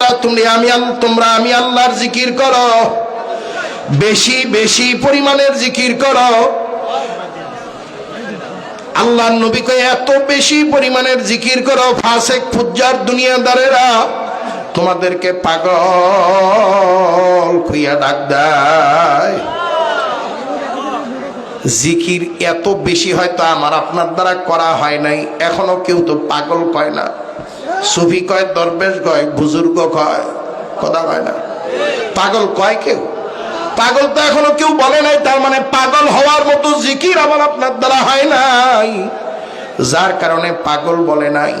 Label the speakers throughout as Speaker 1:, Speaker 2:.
Speaker 1: তুমি আমি তোমরা আমি আল্লাহর জিকির করো। বেশি বেশি পরিমাণের জিকির করো। আল্লাহ নবীকে এত বেশি পরিমাণের জিকির করো দুনিয়াদারেরা, তোমাদেরকে পাগল খুইয়া ডাক জিকির এত বেশি হয়তো আমার আপনার দ্বারা করা হয় নাই, এখনও কেউ তো পাগল কয় না। সুফি কয়, দরবেশ কয়, বুজুর্গ কয়, কথা কয় না। পাগল কয় কেউ? পাগল তো এখনও কেউ বলে নাই, তার মানে পাগল হওয়ার মতো জিকির আমার আপনার দ্বারা হয় নাই। যার কারণে পাগল বলে নাই।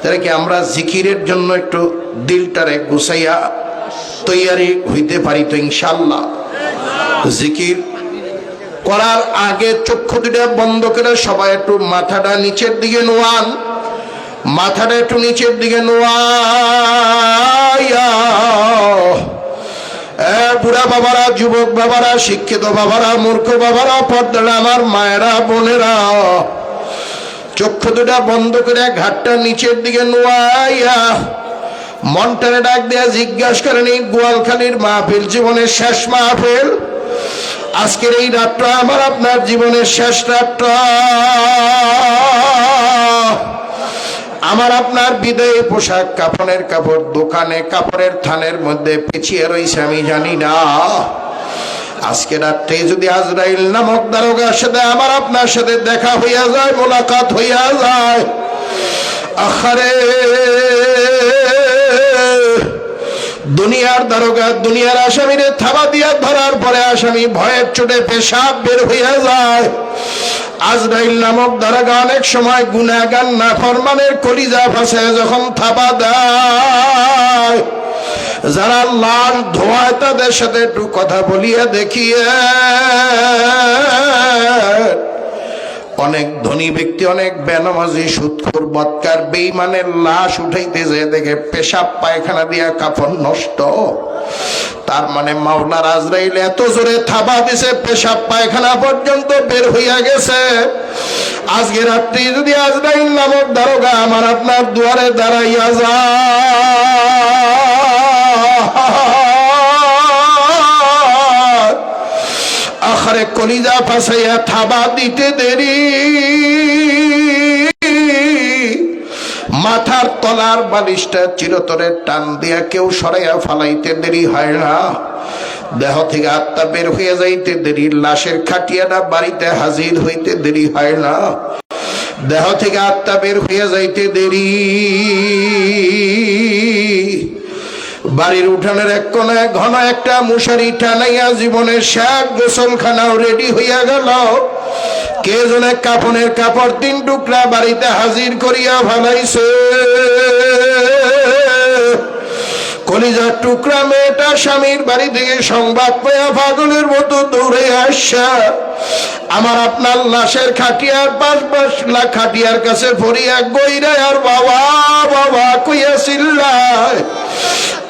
Speaker 1: তাহলে কি আমরা জিকিরের জন্য একটু দিলটারে গুছাইয়া তৈয়ারি হইতে পারি তো ইনশাল্লাহ জিকির করার আগে চক্ষু দুটা বন্ধ করে সবাই একটু মাথাটা নিচের দিকে নোয়ান। মাথাটা একটু নিচের দিকে বুড়া বাবারা, যুবক বাবারা, শিক্ষিত বাবারা, মূর্খ বাবারা পর্দারা আমার মায়েরা, বোনেরা। চক্ষু দুটা বন্ধ করে ঘাটটা নিচের দিকে নোয়াইয়া। মনটারে ডাক দিয়া জিজ্ঞাসা করেন এই গোয়ালখালীর মাহফিল জীবনের শেষ মাহফিল? আজকের এই রাতটা আমার, আপনার জীবনের শেষ রাতটা। আমার আপনার বিদায়ী পোশাক কাপড়ের কাপড়, দোকানে, কাপড়ের থানের মধ্যে পিছিয়ে রয়েছে আমি জানি না। আজকে রাত্রে যদি আজরাইল নামক দারোগার সাথে আমার আপনার সাথে দেখা হইয়া যায়, মোলাকাত হইয়া যায় আখারে দুনিয়ার দারোগা, দুনিয়ার আসামিরে থাবা দিয়া ধরার পরে আসামি ভয়ের চোটে পেশাব বের হইয়া যায়। আজরাইল নামক দারোগা অনেক সময় গুনাগান না ফরমানের কলিজা ফাঁসে যখন থাবা দেয়। যারা লাল ধোঁয়ায় তাদের সাথে একটু কথা বলিয়া দেখিয়ে অনেক ধনী ব্যক্তি, অনেক বেনামাজি সুৎখোর, বৎকার বেইমানের লাশ উঠাইতে যে দেখে পেশাব পায়খানা দিয়া কাপড় নষ্ট। তার মানে মাওলার আজরাইল এত জোরে থাবা দিছে, পেশাব পায়খানা পর্যন্ত বের হইয়া গেছে। আজকে রাত্রি যদি আজরাইল নামক দারোগা আমার আপনার দুয়ারে দাঁড়াইয়া যায়। আখারে কলিজা ফাঁসাইয়া থাবা দিতে দেরি। মাথার তলার বালিশটা চিরতরে টান দিয়া কেউ সরাইয়া ফালাইতে দেরি হয় না। দেহ থেকে আত্মা বের হয়ে যাইতে দেরি, লাশের খাটিয়াটা বাড়িতে হাজির হইতে দেরি হয় না। দেহ থেকে আত্মা বের হয়ে যাইতে দেরি। বাড়ির উঠানের এক কোনায় ঘন একটা মুশারি টানাইয়া জীবনের শেষ গোসলখানাও রেডি হইয়া গেল। কে জনে কাপনের কাপড় তিন টুকরা বাড়িতে হাজির করিয়া ভালাইছে কলিজার টুকরা মেয়েটা স্বামীর বাড়ি থেকে সংবাদ পেয়া পাগলের মতো দৌড়ে আসা আমার আপনার লাশের খাটিয়ার পাশ পাশ লা খাটিয়ার কাছে ভরিয়া গইরা আর বাবা বাবা কইয়া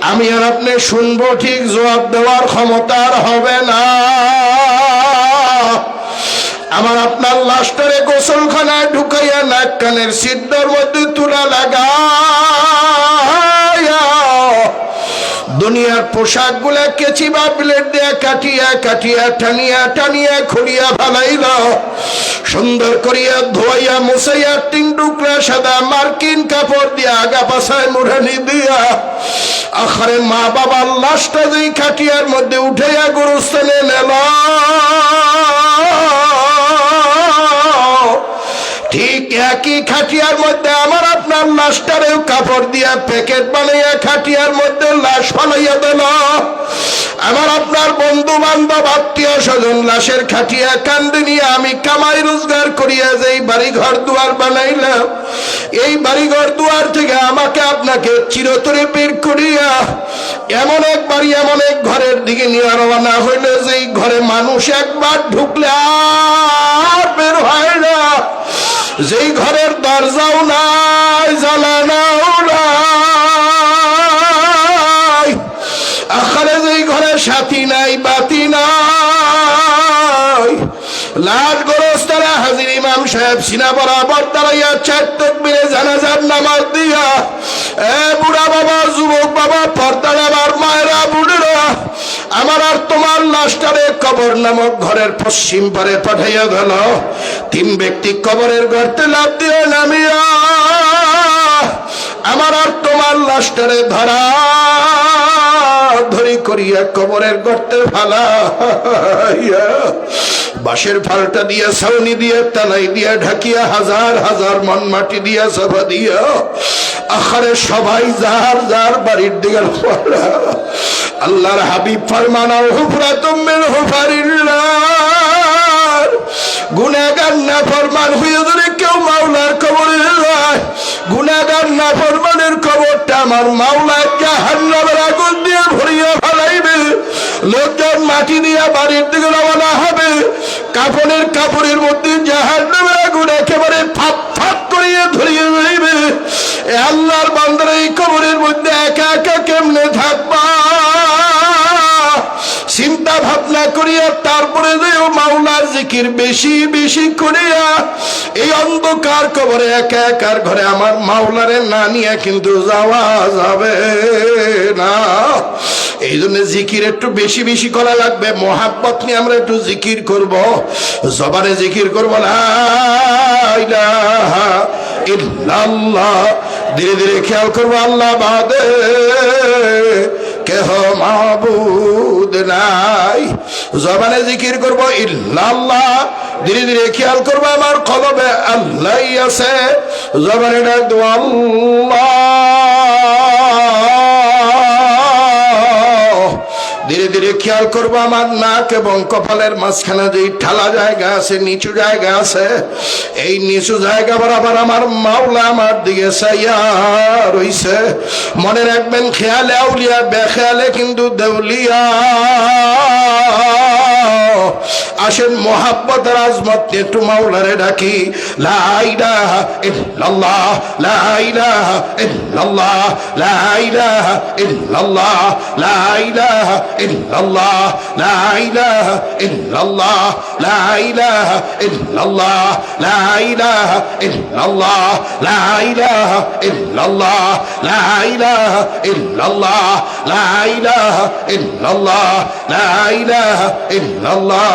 Speaker 1: আমি আর আপনি শুনব ঠিক জবাব দেওয়ার ক্ষমতার হবে না। আমার আপনার লাস্টারে গোসলখানায় ঢুকাইয়া নাক কানের সিদ্ধর মধ্যে তুলা লাগাইয়া দুনিয়ার পোশাকগুলা কেচি বা প্লেট দিয়া কাটিয়া কাটিয়া, টানিয়া টানিয়া, খুঁড়িয়া ফালাইল। সুন্দর করিয়া ধোয়াইয়া মুসাইয়া তিন টুকরা, সাদা মার্কিন কাপড় দিয়া আগা পাশায় মুড়ানি দিয়া। আখারে মা বাবার লাশটা যেই খাটিয়ার মধ্যে উঠাইয়া গুরুস্থানে নেল। একই খাটিয়ার মধ্যে আমার আপনার লাশটারেও কাপড় দিয়া প্যাকেট বানাইয়া খাটিয়ার মধ্যে লাশ ফালাইয়া দিল। আমার আপনার বন্ধু বান্ধব আত্মীয় স্বজন লাশের খাটিয়া কান্দে নিয়ে আমি কামাই রোজগার করিয়া যে এই বাড়ি ঘর দুয়ার বানাইলাম, এই বাড়ি ঘর দুয়ার থেকে আমাকে আপনাকে চিরতরে বের করিয়া এমন এক বাড়ি, এমন এক ঘরের দিকে নিয়ে রওনা হইলে যে এই ঘরে মানুষ একবার ঢুকলে আর বের হয় না। যেই ঘরের দরজাও নাই জ্বালানাও নাই। আখারে যেই ঘরে সাথী নাই, বাতি নাই। লাল গোরস্তারা হাজির ইমাম সাহেব সিনা বরাবর দাঁড়াইয়া চার তকবিরে জানাজার নামাজ দিয়া কবর নামক ঘরের পশ্চিম পারে পাঠাইয়া গেল। তিন ব্যক্তি কবরের গর্তে লাভ দিয়ে নামিয়া, আমার আর তোমার লাস্টারে ধরা, ধরি করিয়া কবরের গর্তে ফালা। বাঁশের ফালটা দিয়া, ছাউনি দিয়া, তালাই দিয়া ঢাকিয়া, হাজার হাজার মন মাটি দিয়া, সভা দিয়া। আখারে সবাই যার যার বাড়ির দিকে আল্লাহর হাবিব ফরমানাও হুফরা তুমিল হুফারিল্লাহ। গুনাগার না ফরমান হয়ে ধরে কেউ মাওলার কবরে যায়। গুনাগার না ফরমানের কবরটা আমার মাওলা জাহান্নামের আগুন দিয়ে ভরিয়ে ফেলাইবে। লোকজন মাটি দিয়ে বাড়ির দিকে রওনা হবে। কাপড়ের কাপড়ের মধ্যে জাহান্নামের আগুন একেবারে ফাপ ফাপ করিয়ে ধরিয়ে যাইবে আল্লাহর বান্দার এই কবরের মধ্যে একা একা কেমনে থাকবা? চিন্তা ভাবনা করিয়া তারপরে যে মাওলার জিকির বেশি বেশি করিয়া এই অন্ধকার কবরে, একা একার ঘরে আমার মাওলারে না নিয়ে কিন্তু যাওয়া যাবে না। এই জন্য জিকির একটু বেশি বেশি করা লাগবে, মহাব্বত নিয়ে আমরা একটু জিকির করব। জবানে জিকির করব না ধীরে ধীরে খেয়াল করব, আল্লাহ বাদে কেহ মাবুদ নাই। জবানে জিকির করব ইল্লাল্লাহ। ধীরে ধীরে খেয়াল করব আমার কলবে আল্লাহ আছে। জবানে ডাক আল্লাহ। খেয়াল করব আমার নাক এবং কপালের মাঝখানে যে ঠালা জায়গা আছে, নিচু জায়গা আছে, এই নিচু জায়গা বরাবর আমার মাওলা আমার দিকে চাইয়া রইছে। মনে রাখবেন, খেয়ালে আউলিয়া, বেখেয়ালে কিন্তু দেউলিয়া। আসেন মোহাব্বত রাজমত নিয়ে একটু মাওলারে ডাকি লাইলাহা ইল্লাল্লাহ লাইলাহা ইল্লাল্লাহ লাইলাহা ইল্লাল্লাহ লাইলাহা ইল্লাল্লাহ লাইলাহা ইল্লাল্লাহ লাইলাহা ইল্লাল্লাহ লাইলাহা ইল্লাল্লাহ লাইলাহা ইল্লাল্লাহ লাইলাহা ইল্লাল্লাহ লাইলাহা ইল্লাল্লাহ লাইলাহা ইল্লাল্লাহ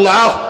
Speaker 1: Allah